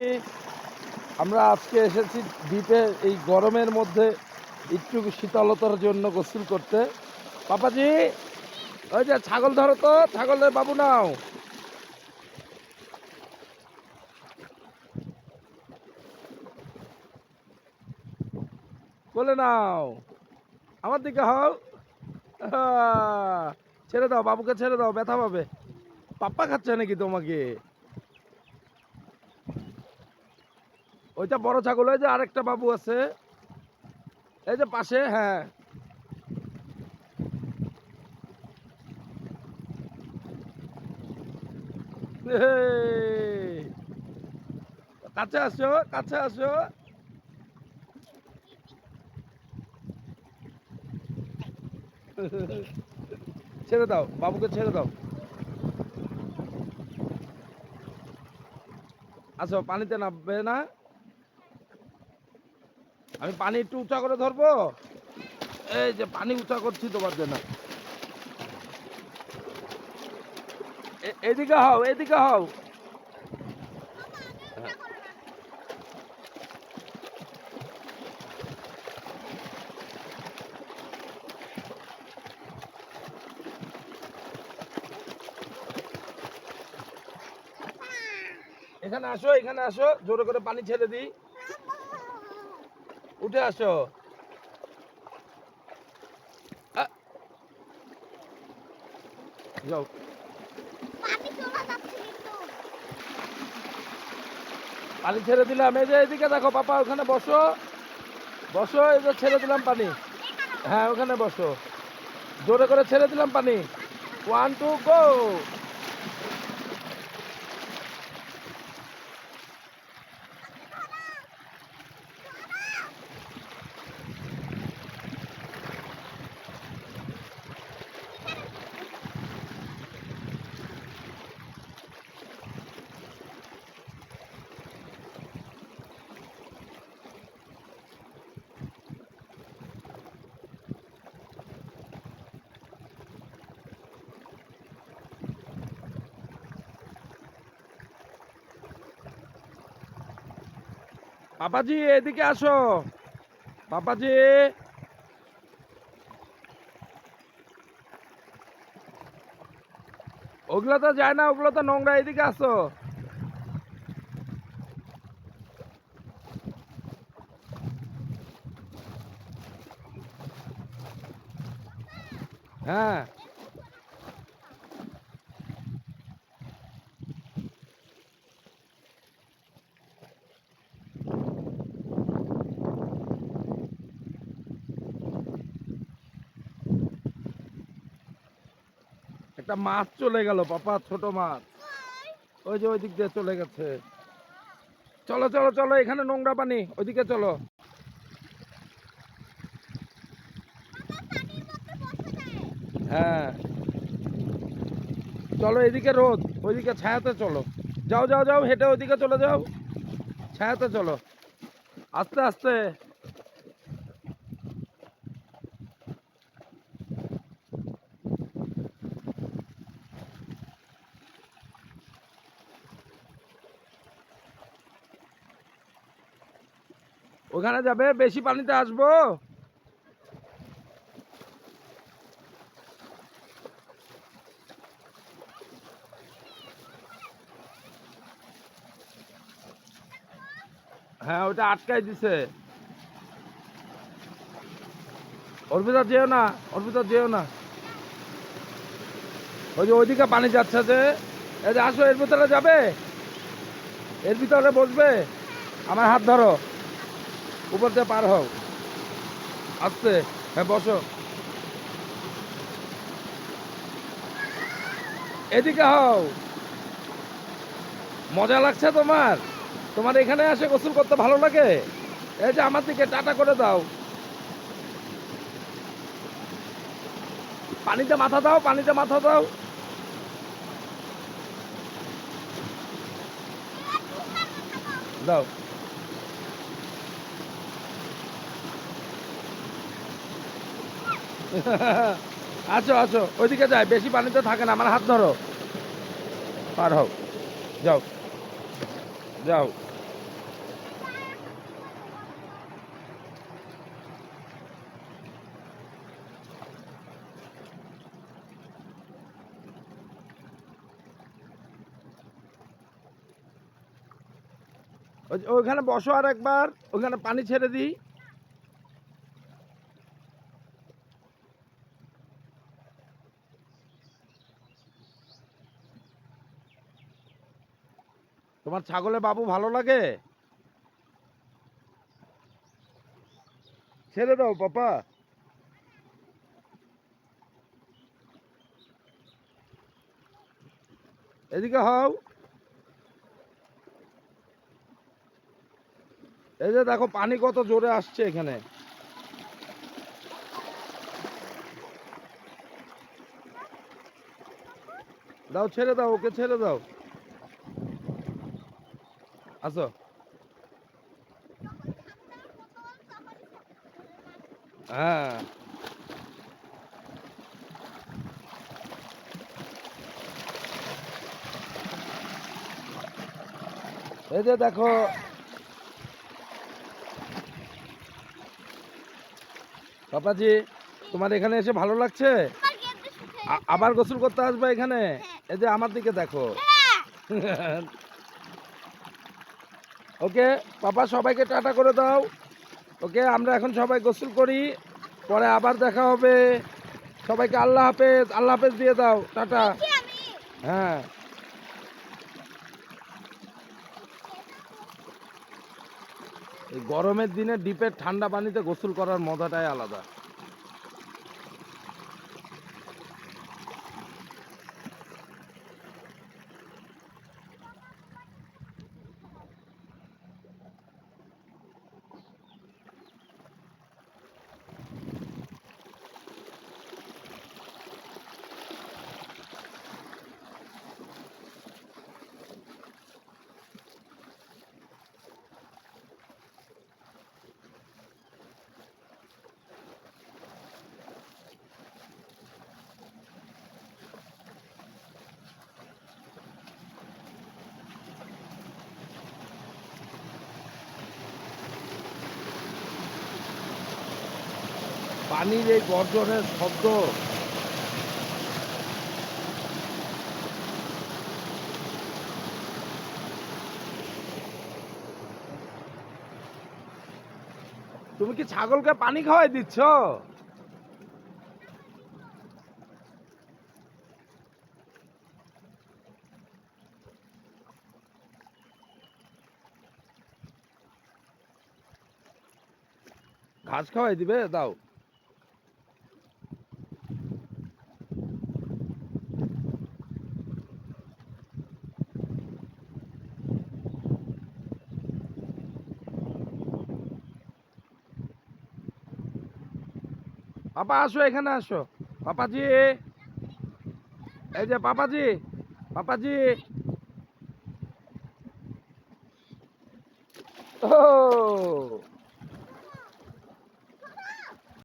আমরা আজকে এসেছি দ্বীপে এই গরমের মধ্যে একটু শীতলতার জন্য গোসল করতে। পাপাজি, ওই যে ছাগল ধরো তো, ছাগলের বাবু নাও। বলে নাও। আমার দিকে হও ছেড়ে দাও, বাবুকে ছেড়ে দাও, ব্যথা পাবে। পাপ্পা খাচ্ছে নাকি তোমাকে? ওইটা বড় ছাগল, ওই যে আরেকটা বাবু আছে। এই যে পাশে হ্যাঁ। কাছে আসো কাছে আসো। ছেড়ে দাও, বাবুকে ছেড়ে দাও। আসো, পানিতে নামবে না। আমি পানি একটু উঁচা করে ধরবো? এই যে পানি উঁচা করছি তোমার জন্য। এদিকে হও এদিকে হও। এখানে আসো এখানে আসো। জোরে করে পানি ছেড়ে দিই। উঠে আসো। যাও। পানি ছেড়ে দিলাম। এই যে এদিকে দেখো পাপা ওখানে বসো। বসো এই যে ছেড়ে দিলাম পানি। হ্যাঁ ওখানে বসো। জোরে করে ছেড়ে দিলাম পানি। ওয়ান টু গো পাপাজি এদিকে আসো। পাপাজি ওগুলো তো যায় না ওগুলো তো নোংরা এদিকে আসো। হ্যাঁ। একটা মাছ চলে গেল পাপা ছোট মাছ। ওই যে ওই দিক দিয়ে চলে গেছে। চলো চলো চলো, এখানে নোংরা পানি, ওইদিকে চলো। হ্যাঁ। চলো, এদিকে রোদ, ওইদিকে ছায়াতে চলো। যাও যাও যাও, হেঁটে ওইদিকে চলে যাও। ছায়াতে চলো। আস্তে আস্তে। ওখানে যাবে, বেশি পানিতে আসব। হ্যাঁ ওটা আটকাই দিছে। ভিতর যেও না ভিতর যেও না। ওই যে ওইদিকে পানি যাচ্ছে যে, এই যে আসো, এর ভিতরে যাবে? এর ভিতরে বসবে? আমার হাত ধরো। উপর দিয়ে পার হও। আসতে হ্যাঁ বসো। এদিকে হও। মজা লাগছে তোমার? তোমার এখানে এসে গোসল করতে ভালো লাগে? এই যে আমার দিকে টাটা করে দাও। পানিতে মাথা দাও, পানিতে মাথা দাও। দাও। আছো আছো ওইদিকে যায় বেশি পানি তো থাকে না, আমার হাত ধরো। পার হোক যাও। যাও। ওইখানে বসো আর একবার ওইখানে পানি ছেড়ে দিই। তোমার ছাগলে বাবু ভালো লাগে? ছেড়ে দাও পাপা এদিকে হও। এই যে দেখো, পানি কত জোরে আসছে এখানে। দাও, ছেড়ে দাও, ওকে ছেড়ে দাও। আসো। হ্যাঁ। এই যে দেখো। পাপাজি তোমার এখানে এসে ভালো লাগছে? আবার গোসল করতে আসবে এখানে? এই যে আমার দিকে দেখো। হ্যাঁ। ওকে পাপা সবাইকে টাটা করে দাও। ওকে আমরা এখন সবাই গোসল করি পরে আবার দেখা হবে। সবাইকে আল্লাহ হাফেজ আল্লাহ হাফেজ দিয়ে দাও টাটা। হ্যাঁ। এই গরমের দিনে ডিপের ঠান্ডা পানিতে গোসল করার মজাটাই আলাদা। পানির এই গর্জনের শব্দ। তুমি কি ছাগলকে পানি খাওয়াই দিচ্ছ? ঘাস খাওয়াই দিবে? দাও। পাপা আসো এখানে আসো। পাপাজি এই যে পাপাজি পাপাজি। ও